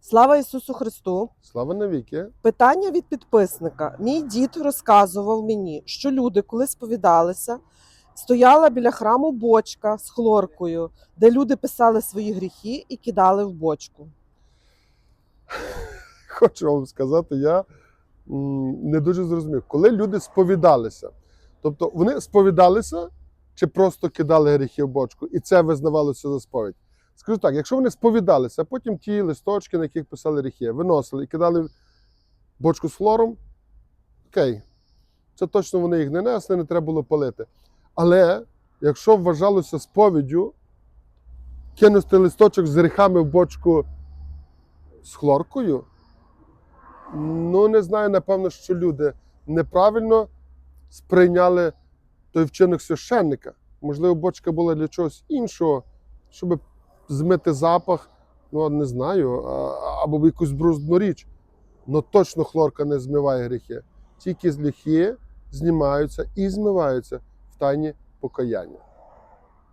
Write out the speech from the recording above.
Слава Ісусу Христу! Слава навіки. Питання від підписника. Мій дід розказував мені, що люди, коли сповідалися, стояла біля храму бочка з хлоркою, де люди писали свої гріхи і кидали в бочку. Хочу вам сказати, я не дуже зрозумів, коли люди сповідалися. Тобто вони сповідалися чи просто кидали гріхи в бочку, і це визнавалося за сповідь. Скажу так, якщо вони сповідалися, а потім ті листочки, на яких писали гріхи, виносили і кидали бочку з хлором, окей, це точно вони їх не несли, не треба було палити. Але якщо вважалося сповіддю, кинути листочок з гріхами в бочку з хлоркою, Ну, не знаю, напевно, що люди неправильно сприйняли той вчинок священника. Можливо, бочка була для чогось іншого, щоб змити запах, ну не знаю, або або якусь брудну річ. Ну точно хлорка не змиває гріхи. Тільки з гріхи знімаються і змиваються в тайні покаяння.